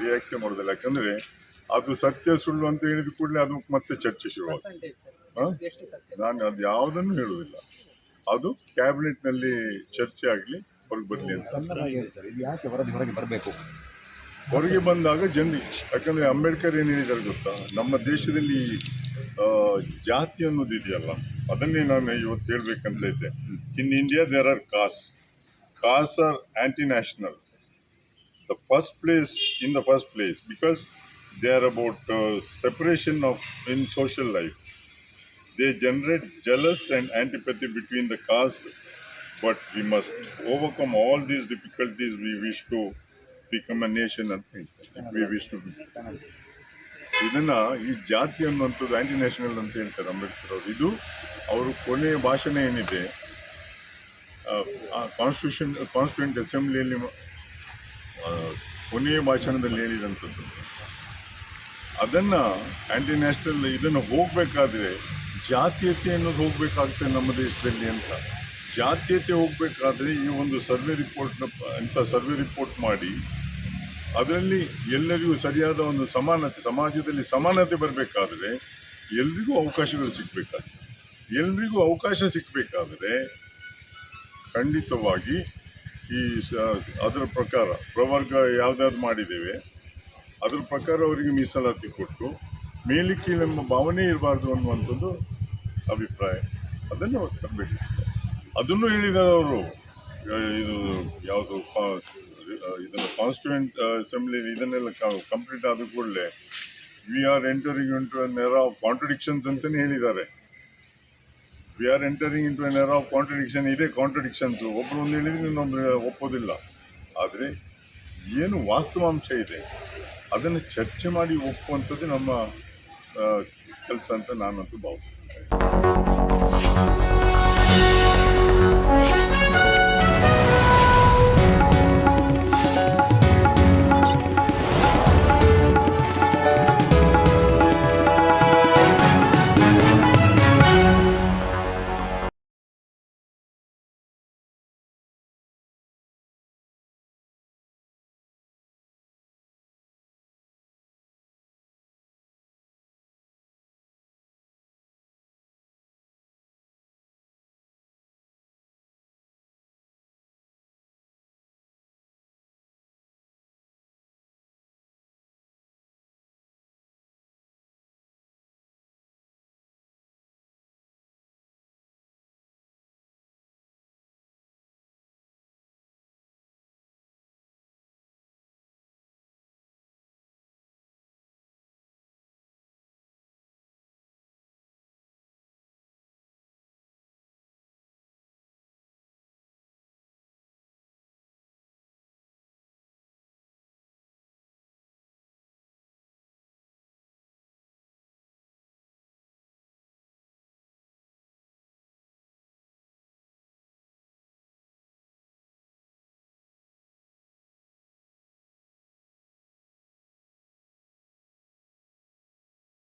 React ಮಾಡೋದಿಲ್ಲ. ಯಾಕಂದ್ರೆ ಅದು ಸತ್ಯ ಸುಳ್ಳು ಅಂತ ಹೇಳಿದ ಕೂಡಲೇ ಅದು ಮತ್ತೆ ಚರ್ಚೆ ಶುರುವಾಗುತ್ತೆ ನಾನು ಅದು ಯಾವುದನ್ನು ಹೇಳುವುದಿಲ್ಲ. ಅದು ಕ್ಯಾಬಿನೆಟ್ನಲ್ಲಿ ಚರ್ಚೆ ಆಗಲಿ ಹೊರಗೆ ಬರಲಿ ಅಂತ. ಯಾಕೆ ಹೊರಗೆ ಹೊರಗೆ ಬರಬೇಕು? ಹೊರಗೆ ಬಂದಾಗ ಜನರಿ, ಯಾಕಂದರೆ ಅಂಬೇಡ್ಕರ್ ಏನು ಹೇಳಿದ್ದಾರೆ ಗೊತ್ತಾ? ನಮ್ಮ ದೇಶದಲ್ಲಿ ಜಾತಿ ಅನ್ನೋದು ಇದೆಯಲ್ಲ, ಅದನ್ನೇ ನಾನು ಇವತ್ತು ಹೇಳಬೇಕಂತ ಇದ್ದೆ. In India there are caste caste are anti national the first place in the first place because they are about separation of in social life they generate jealous and antipathy between the caste but we must overcome all these difficulties we wish to to a nation ಅಂತ ಹೇಳ್ತಾರೆ ಇದನ್ನ ಈ ಜಾತಿ ಅನ್ನುವಂಥದ್ದು aunty national ಅಂತ ಹೇಳ್ತಾರೆ ಅಂಬೇಡ್ಕರ್ ಅವರು. ಇದು ಅವರು ಕೊನೆಯ ಭಾಷಣ ಏನಿದೆ ಕಾನ್ಸ್ಟಿಟ್ಯೂಷನ್ ಕಾನ್ಸ್ಟಿಟ್ಯೂಂಟ್ ಅಸೆಂಬ್ಲಿಯಲ್ಲಿ ಕೊನೆಯ ಭಾಷಣದಲ್ಲಿ ಹೇಳಿದಂಥದ್ದು. ಅದನ್ನ ಆಂಟಿ ನ್ಯಾಷನಲ್ ಇದನ್ನು ಹೋಗ್ಬೇಕಾದ್ರೆ ಜಾತೀಯತೆ ಅನ್ನೋದು ಹೋಗ್ಬೇಕಾಗ್ತದೆ ನಮ್ಮ ದೇಶದಲ್ಲಿ ಅಂತ. ಜಾತೀಯತೆ ಹೋಗ್ಬೇಕಾದ್ರೆ ಈ ಒಂದು ಸರ್ವೆ ರಿಪೋರ್ಟ್ನ ಅಂತ ಸರ್ವೆ ರಿಪೋರ್ಟ್ ಮಾಡಿ ಅದರಲ್ಲಿ ಎಲ್ಲರಿಗೂ ಸರಿಯಾದ ಒಂದು ಸಮಾನತೆ ಸಮಾಜದಲ್ಲಿ ಸಮಾನತೆ ಬರಬೇಕಾದ್ರೆ ಎಲ್ರಿಗೂ ಅವಕಾಶಗಳು ಸಿಗಬೇಕಾಗ್ತದೆ. ಎಲ್ರಿಗೂ ಅವಕಾಶ ಸಿಗಬೇಕಾದ್ರೆ ಖಂಡಿತವಾಗಿ ಈ ಅದರ ಪ್ರಕಾರ ಪ್ರವರ್ಗ ಯಾವುದಾದ್ರು ಮಾಡಿದ್ದೇವೆ. ಅದರ ಪ್ರಕಾರ ಅವರಿಗೆ ಮೀಸಲಾತಿ ಕೊಟ್ಟು ಮೇಲಿಕೀಳೆಂಬ ಭಾವನೆ ಇರಬಾರ್ದು ಅನ್ನುವಂಥದ್ದು ಅಭಿಪ್ರಾಯ. ಅದನ್ನು ತರಬೇಕು ಅದನ್ನು ಹೇಳಿದ್ದಾರೆ ಅವರು ಇದು ಯಾವುದು ಇದನ್ನು ಕಾನ್ಸ್ಟಿಟ್ಯೂಂಟ್ ಅಸೆಂಬ್ಲಿ ಇದನ್ನೆಲ್ಲ ಕಂಪ್ಲೀಟ್ ಆದ ಕೂಡಲೇ we are entering into an era of contradictions ಅಂತಲೇ ಹೇಳಿದ್ದಾರೆ. We are entering into an era of contradiction ಇದೆ ಕಾಂಟ್ರಡಿಕ್ಷನ್ಸು ಒಬ್ಬರು ಒಂದು ಹೇಳಿದ್ರೆ ಇನ್ನೊಬ್ಬರು ಒಪ್ಪೋದಿಲ್ಲ. ಆದರೆ ಏನು ವಾಸ್ತವಾಂಶ ಇದೆ? ಅದನ್ನು ಚರ್ಚೆ ಮಾಡಿ ಒಪ್ಪುವಂಥದ್ದು ನಮ್ಮ ಕೆಲಸ ಅಂತ ನಾನಂತೂ ಭಾವಿಸ್ತೀನಿ.